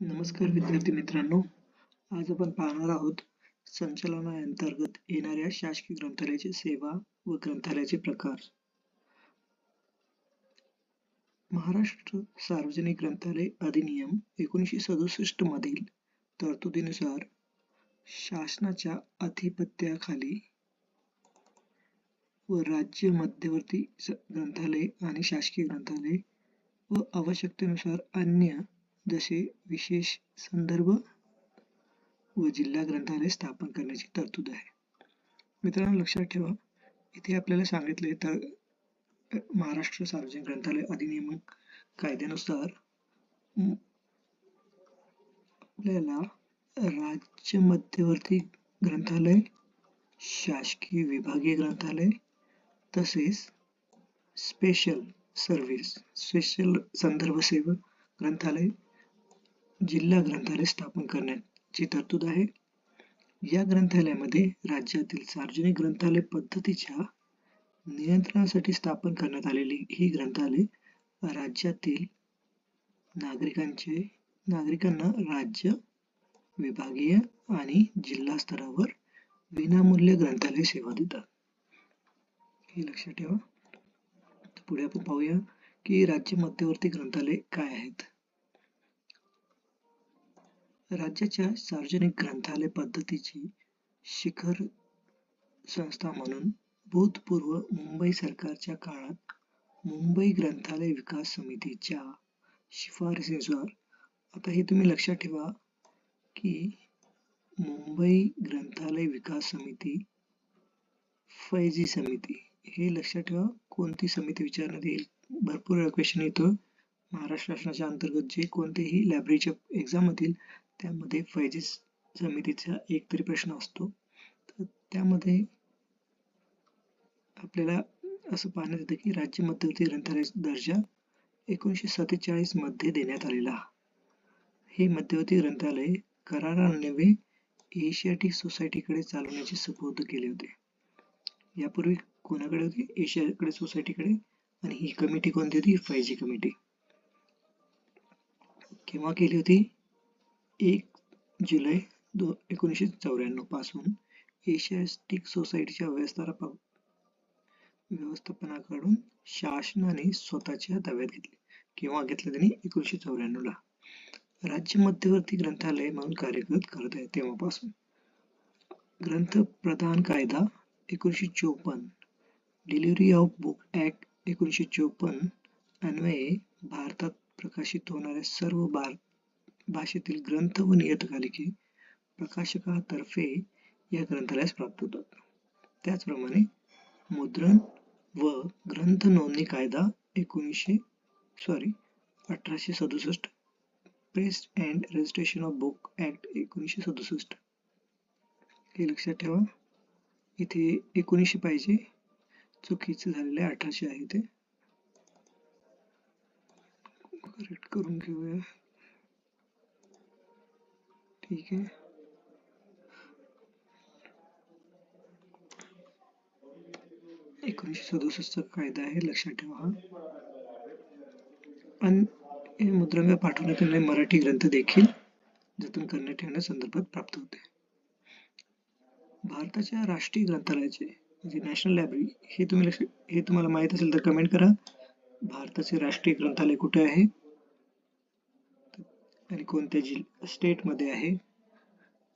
नमस्कार विद्यार्थी मित्रांनो आज आपण पाहणार आहोत संचालनाअंतर्गत येणाऱ्या शासकीय ग्रंथालयाची सेवा व ग्रंथालयाचे प्रकार. महाराष्ट्र सार्वजनिक ग्रंथालय अधिनियम एकोणीसशे सदुसष्ट मधील तरतुदीनुसार शासनाच्या अधिपत्याखाली व राज्य मध्यवर्ती ग्रंथालय आणि शासकीय ग्रंथालय व आवश्यकतेनुसार अन्य जसे विशेष संदर्भ व जिल्हा ग्रंथालय स्थापन करण्याची तरतूद आहे. मित्रांनो लक्षात ठेवा इथे आपल्याला सांगितले तर महाराष्ट्र सार्वजनिक ग्रंथालय अधिनियम कायद्यानुसार आपल्याला राज्य मध्यवर्ती ग्रंथालय शासकीय विभागीय ग्रंथालय तसेच स्पेशल सर्व्हिस स्पेशल संदर्भ सेवा ग्रंथालय जिल्हा ग्रंथालय स्थापन करण्याची तरतूद आहे. या ग्रंथालयामध्ये राज्यातील सार्वजनिक ग्रंथालय पद्धतीच्या नियंत्रणासाठी स्थापन करण्यात आलेली ही ग्रंथालय राज्यातील नागरिकांचे नागरिकांना राज्य विभागीय आणि जिल्हा स्तरावर विनामूल्य ग्रंथालय सेवा देतात. हे लक्षात ठेवा. पुढे आपण पाहूया की राज्य मध्यवर्ती ग्रंथालय काय आहेत. राज्याच्या सार्वजनिक ग्रंथालय पद्धतीची शिखर संस्था म्हणून भूतपूर्व मुंबई सरकारच्या काळात मुंबई ग्रंथालय विकास समितीच्या शिफारसीनुसार आता हे तुम्ही लक्षात ठेवा की मुंबई ग्रंथालय विकास समिती फैजी समिती हे लक्षात ठेवा कोणती समिती विचारण्यात येईल. भरपूर क्वेश्चन येतो महाराष्ट्र शासनाच्या अंतर्गत जे कोणतेही लायब्ररीच्या एक्झाम होतील त्यामध्ये फैजी समितीचा एक तरी प्रश्न असतो. तर त्यामध्ये आपल्याला असं पाहण्यात येतं की राज्य मध्यवर्ती ग्रंथालय दर्जा एकोणीसशे सत्तेचाळीसमध्ये देण्यात आलेला हे मध्यवर्ती ग्रंथालय करारान्वये एशियाटिक सोसायटीकडे चालवण्याचे सुपूर्द केले होते. यापूर्वी कोणाकडे होती? एशियाकडे सोसायटीकडे आणि ही कमिटी कोणती होती? फायजी कमिटी. केव्हा केली होती? एक जुलै दो एकोणीसशे चौऱ्याण्णवपासून एशियाटिक सोसायटीच्या व्यवस्थापक व्यवस्थापनाकडून शासनाने स्वतःच्या ताब्यात घेतले किंवा घेतले त्यांनी एकोणीसशे चौऱ्याण्णव ला राज्य मध्यवर्ती ग्रंथालय म्हणून कार्यरत करत आहे तेव्हापासून. ग्रंथ प्रधान कायदा एकोणीसशे चोपन्न डिलिव्हरी ऑफ बुक ऍक्ट एकोणीसशे चोपन्न अन्वये भारतात प्रकाशित होणाऱ्या सर्व भारत भाषेतील ग्रंथ व नियतकालिके प्रकाशकातर्फे या ग्रंथालयास प्राप्त होतात. त्याचप्रमाणे मुद्रण व ग्रंथ नोंदणी कायदा एकोणीसशे सॉरी अठराशे सदुसष्ट press and registration of book act एकोणीसशे सदुसष्ट. हे लक्षात ठेवा. इथे एकोणीसशे पाहिजे. चुकीचं झालेलं आहे अठराशे आहे ते. करेक्ट करून घेऊया. ठीक है। एकोणीसशे सदुसष्टचा कायदा आहे लक्षात ठेवा हा. आणि मुद्रंग पाठवण्यात मराठी ग्रंथ देखील जतन करण्यात ठेवण्या संदर्भात प्राप्त होते. भारताच्या राष्ट्रीय ग्रंथालयाचे म्हणजे नॅशनल लायब्ररी हे तुम्ही लक्ष हे तुम्हाला माहीत असेल तर कमेंट करा. भारताचे राष्ट्रीय ग्रंथालय कुठे आहे? आणि कोणत्या जिल स्टेटमध्ये आहे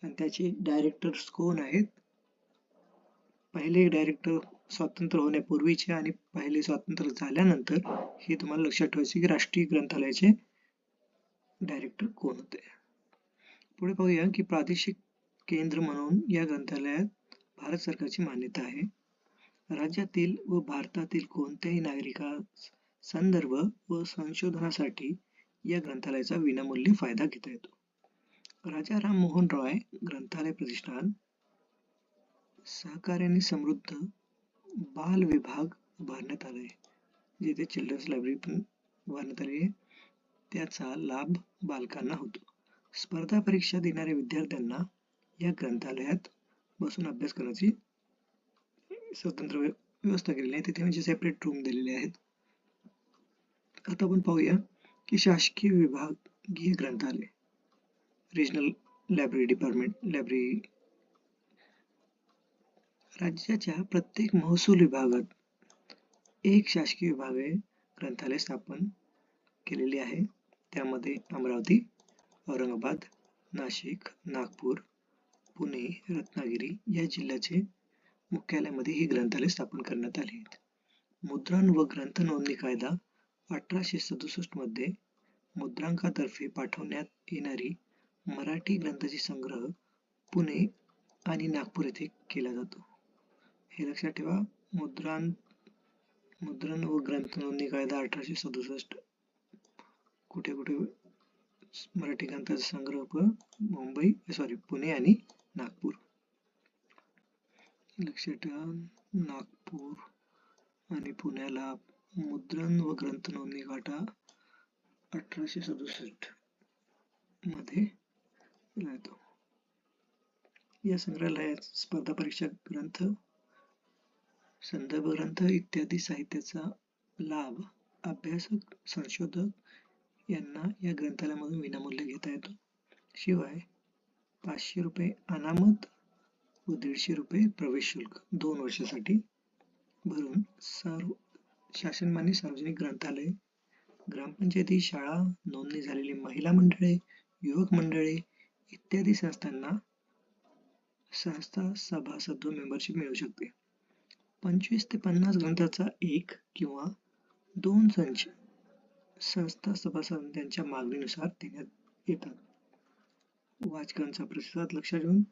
आणि त्याचे डायरेक्टर्स कोण आहेत? पहिले डायरेक्टर स्वातंत्र्य होण्यापूर्वीचे आणि पहिले स्वातंत्र्य झाल्यानंतर हे तुम्हाला लक्षात ठेवायचे की राष्ट्रीय ग्रंथालयाचे डायरेक्टर कोण होते? पुढे पाहूया की प्रादेशिक केंद्र म्हणून या ग्रंथालयात भारत सरकारची मान्यता आहे. राज्यातील व भारतातील कोणत्याही नागरिकास संदर्भ व संशोधनासाठी या ग्रंथालयाचा विनामूल्य फायदा घेता येतो. राजा राम मोहन रॉय ग्रंथालय प्रतिष्ठान सहकार्याने समृद्ध बाल विभाग उभारण्यात आला. आहे जिथे चिल्ड्रन्स लायब्ररी पण उभारण्यात आली आहे. त्याचा लाभ बालकांना होतो. स्पर्धा परीक्षा देणाऱ्या विद्यार्थ्यांना या ग्रंथालयात बसून अभ्यास करण्याची स्वतंत्र व्यवस्था केलेली आहे. तिथे म्हणजे सेपरेट रूम दिलेले आहेत. आता आपण पाहूया की शासकीय विभागीय ग्रंथालय. रिजनल लायब्ररी डिपार्टमेंट लायब्ररी राज्याच्या प्रत्येक महसूल विभागात एक शासकीय विभागे ग्रंथालय स्थापन केलेली आहे. त्यामध्ये अमरावती औरंगाबाद नाशिक नागपूर पुणे रत्नागिरी या जिल्ह्याचे मुख्यालयामध्ये ही ग्रंथालय स्थापन करण्यात आली मुद्रण व ग्रंथ नोंदणी कायदा अठराशे सदुसष्टमध्ये मुद्रांकातर्फे पाठवण्यात येणारी मराठी ग्रंथाची संग्रह पुणे आणि नागपूर येथे केला जातो. हे लक्षात ठेवा मुद्रां मुद्रण व ग्रंथ नोंदणी कायदा अठराशे सदुसष्ट कुठे कुठे मराठी ग्रंथाचा संग्रह मुंबई सॉरी पुणे आणि नागपूर. लक्षात ठेवा नागपूर आणि पुण्याला मुद्रण व ग्रंथ नोंदणी काटा अठराशे सदुसष्टमध्ये येतो या संग्रहालयात स्पर्धा परीक्षा ग्रंथ संदर्भ ग्रंथ इत्यादी साहित्याचा लाभ अभ्यासक संशोधक यांना या ग्रंथालयामधून विनामूल्य घेता येतो. शिवाय पाचशे रुपये अनामत व दीडशे रुपये प्रवेश शुल्क दोन वर्षासाठी भरून सर्व शासनमान्य सार्वजनिक ग्रंथालय ग्रामपंचायती शाळा नोंदणी झालेली महिला मंडळे युवक मंडळे इत्यादी संस्थांना संस्था सभासद मेंबरशिप मिळू शकते. पंचवीस ते पन्नास ग्रंथाचा एक किंवा दोन संच संस्था सभासद त्यांच्या मागणीनुसार देण्यात येतात. वाचकांचा प्रतिसाद लक्षात घेऊन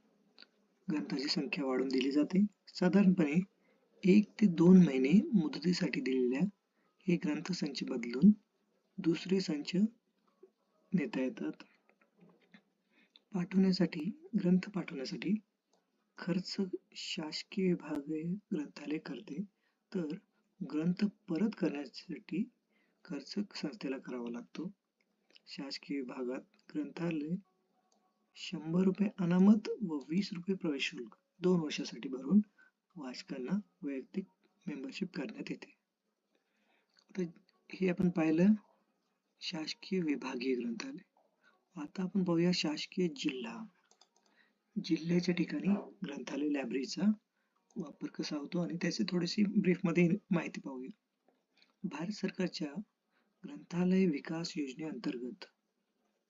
ग्रंथाची संख्या वाढवून दिली जाते. साधारणपणे एक ते दोन महिने मुदतीसाठी दिलेल्या हे ग्रंथसंच बदलून दुसरे संच नेता येतात. पाठवण्यासाठी ग्रंथ पाठवण्यासाठी खर्च शासकीय विभाग ग्रंथालय करते. तर ग्रंथ परत करण्यासाठी खर्च संस्थेला करावा लागतो. शासकीय विभागात ग्रंथालय शंभर रुपये अनामत व वीस रुपये प्रवेश शुल्क दोन वर्षासाठी भरून वाचकांना वैयक्तिक मेंबरशिप करण्यात येते. आता हे आपण पाहिलं शासकीय विभागीय ग्रंथालय. आता आपण पाहूया शासकीय जिल्हा. जिल्ह्याच्या ठिकाणी ग्रंथालय लायब्ररीचा वापर कसा होतो आणि त्याची थोडीशी ब्रीफमध्ये माहिती पाहूया. भारत सरकारच्या ग्रंथालय विकास योजनेअंतर्गत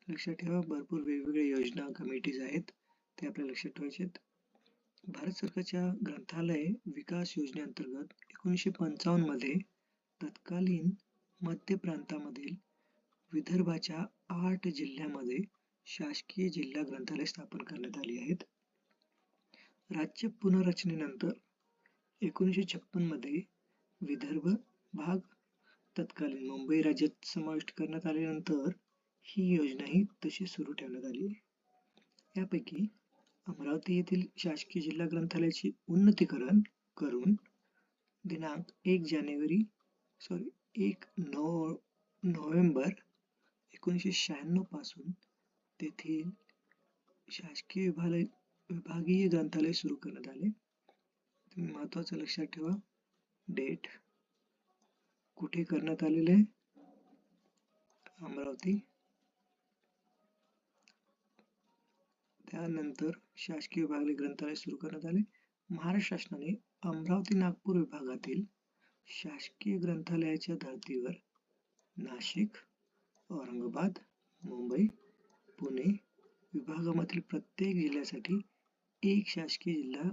लक्षात ठेवा भरपूर वेगवेगळ्या योजना कमिटीज आहेत ते आपल्या लक्षात ठेवायचे आहेत. भारत सरकारच्या ग्रंथालय विकास योजनेअंतर्गत एकोणीसशे पंचावन्नमध्ये तत्कालीन मध्य प्रांतामधील विदर्भाच्या आठ जिल्ह्यामध्ये शासकीय जिल्हा ग्रंथालय स्थापन करण्यात आली आहेत. राज्य पुनर्रचनेनंतर एकोणीसशे छप्पनमध्ये विदर्भ भाग तत्कालीन मुंबई राज्यात समाविष्ट करण्यात आल्यानंतर ही योजनाही तशी सुरू ठेवण्यात आली यापैकी अमरावती येथील शासकीय जिल्हा ग्रंथालयाचे उन्नतीकरण करून दिनांक एक जानेवारी सॉरी एक नऊ नोव्हेंबर एकोणीसशे शहाण्णवपासून तेथील शासकीय विभाग विभागीय ग्रंथालय सुरू करण्यात आले. तुम्ही महत्वाचं लक्षात ठेवा. डेट कुठे करण्यात आलेले आहे? अमरावती. त्यानंतर शासकीय विभागले ग्रंथालय सुरू करण्यात आले. महाराष्ट्र शासनाने अमरावती नागपूर विभागातील शासकीय ग्रंथालयाच्या धर्तीवर नाशिक औरंगाबाद मुंबई पुणे विभागामधील प्रत्येक जिल्ह्यासाठी एक शासकीय जिल्हा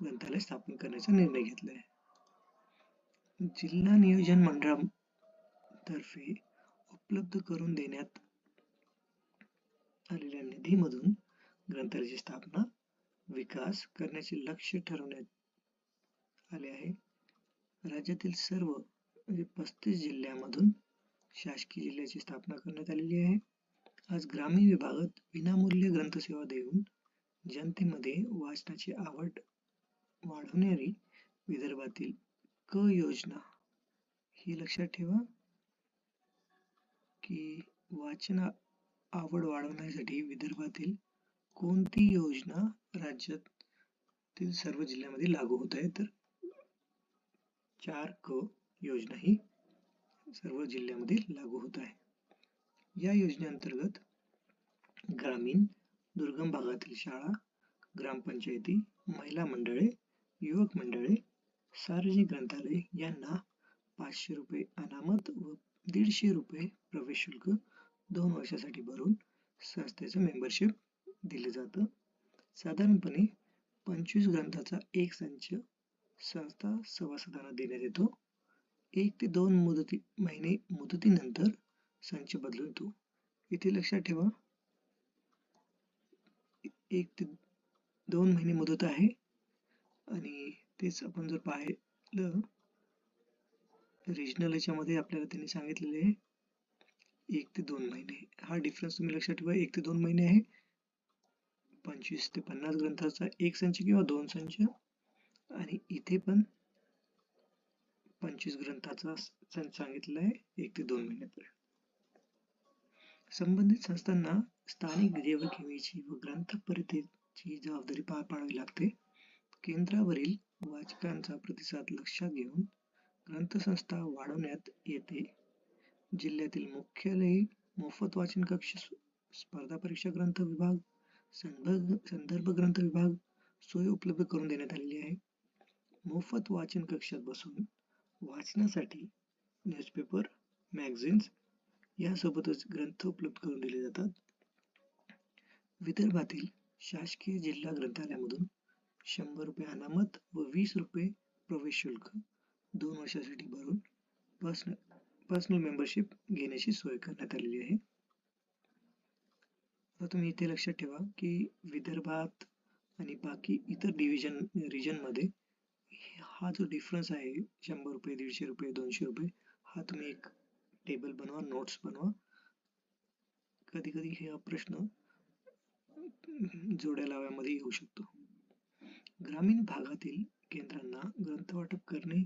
ग्रंथालय स्थापन करण्याचा निर्णय घेतला आहे जिल्हा नियोजन मंडळातर्फे उपलब्ध करून देण्यात आलेल्या निधीमधून ग्रंथालयाची स्थापना विकास करण्याचे लक्ष ठरवण्यात आले आहे. राज्यातील सर्व म्हणजे पस्तीस जिल्ह्यामधून शासकीय जिल्ह्याची स्थापना करण्यात आलेली आहे. आज ग्रामीण विभागात विनामूल्य ग्रंथसेवा देऊन जनतेमध्ये वाचनाची आवड वाढवणारी विदर्भातील क योजना ही लक्षात ठेवा की वाचन आवड वाढवण्यासाठी विदर्भातील कोणती योजना राज्यातील सर्व जिल्ह्यामध्ये लागू होत आहे? तर चार क योजना ही सर्व जिल्ह्यामध्ये लागू होत आहे. या योजनेअंतर्गत ग्रामीण दुर्गम भागातील शाळा ग्रामपंचायती महिला मंडळे युवक मंडळे सार्वजनिक ग्रंथालय यांना पाचशे रुपये अनामत व दीडशे रुपये प्रवेश शुल्क दोन वर्षासाठी भरून संस्थेचं मेंबरशिप दिलं जातं. साधारणपणे पंचवीस ग्रंथाचा एक संच संस्था सभासदांना देण्यात येतो. एक ते दोन मुदती महिने मुदतीनंतर संच बदलून येतो. इथे लक्षात ठेवा. एक ते दोन महिने मुदत आहे. आणि तेच आपण जर पाहिलं रिजनल याच्यामध्ये आपल्याला त्यांनी सांगितलेले आहे. एक ते दोन महिने. हा डिफरन्स तुम्ही लक्षात ठेवा. एक ते दोन महिने आहे. पंचवीस ते पन्नास ग्रंथाचा एक संच किंवा दोन संच. आणि इथे पण पंचवीस ग्रंथाचा संच सांगितलेला आहे एक ते दोन महिन्यापर्यंत संबंधित संस्थांना स्थानिक देवघेवीची व ग्रंथ परितेची जबाबदारी पार पाडावी लागते. केंद्रावरील वाचकांचा प्रतिसाद लक्षात घेऊन ग्रंथसंस्था वाढवण्यात येते. जिल्ह्यातील मुख्यालयी मोफत वाचन कक्ष स्पर्धा परीक्षा ग्रंथ विभाग संदर्भ संदर्भ ग्रंथ विभाग सोय उपलब्ध करून देण्यात आलेली आहे. मोफत वाचन कक्षात बसून वाचण्यासाठी न्यूजपेपर मॅगझिन्स यासोबतच ग्रंथ उपलब्ध करून दिले जातात. विदर्भातील शासकीय जिल्हा ग्रंथालयामधून शंभर रुपये अनामत व वीस रुपये प्रवेश शुल्क दोन वर्षासाठी भरून पर्सनल पर्सनल मेंबरशिप घेण्याची सोय करण्यात आलेली आहे. तुम्ही इथे लक्षात ठेवा की विदर्भात आणि बाकी इतर डिव्हिजन रिजनमध्ये हा जो डिफरन्स आहे शंभर रुपये दीडशे रुपये दोनशे रुपये हा तुम्ही एक टेबल बनवा नोट्स बनवा. कधी कधी हे प्रश्न जोड्या लाव्यामध्ये येऊ शकतो. ग्रामीण भागातील केंद्रांना ग्रंथ वाटप करणे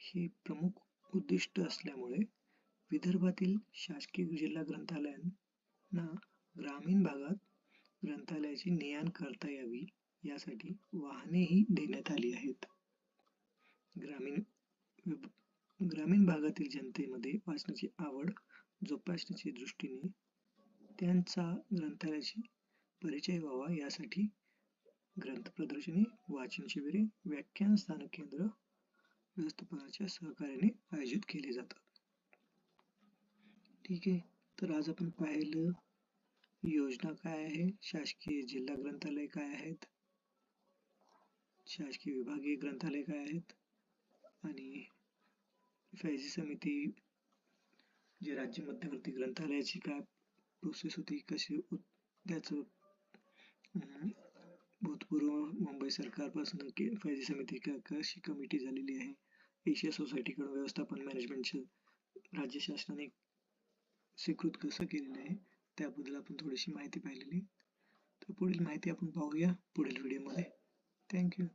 हे प्रमुख उद्दिष्ट असल्यामुळे विदर्भातील शासकीय जिल्हा ग्रंथालयांना ग्रामीण भागात ग्रंथालयाची ने करता यावी यासाठी वाहनेही देण्यात आली आहेत. ग्रामीण ग्रामीण भागातील जनतेमध्ये वाचनाची आवड जोपासण्याच्या दृष्टीने त्यांचा ग्रंथालयाशी परिचय व्हावा यासाठी ग्रंथ प्रदर्शनी वाचन शिबिरे व्याख्यान स्थानक केंद्र व्यवस्थापनाच्या सहकार्याने आयोजित केले जातात. ठीक आहे तर आज आपण पाहिलं योजना काय आहे? शासकीय जिल्हा ग्रंथालय काय आहेत? शासकीय विभागीय ग्रंथालय काय आहेत? आणि फैजी समिती जे राज्य मध्यवर्ती ग्रंथालयाची काय प्रोसेस होती? कशी त्याचं भूतपूर्व मुंबई सरकारपासून फैजी समिती कशी कमिटी झालेली आहे? एशिया सोसायटीकडून व्यवस्थापन मॅनेजमेंटचं राज्य शासनाने स्वीकृत कसं केलेलं आहे? त्याबद्दल आपण थोडीशी माहिती पाहिलेली. तर पुढील माहिती आपण पाहूया पुढील व्हिडिओमध्ये थँक्यू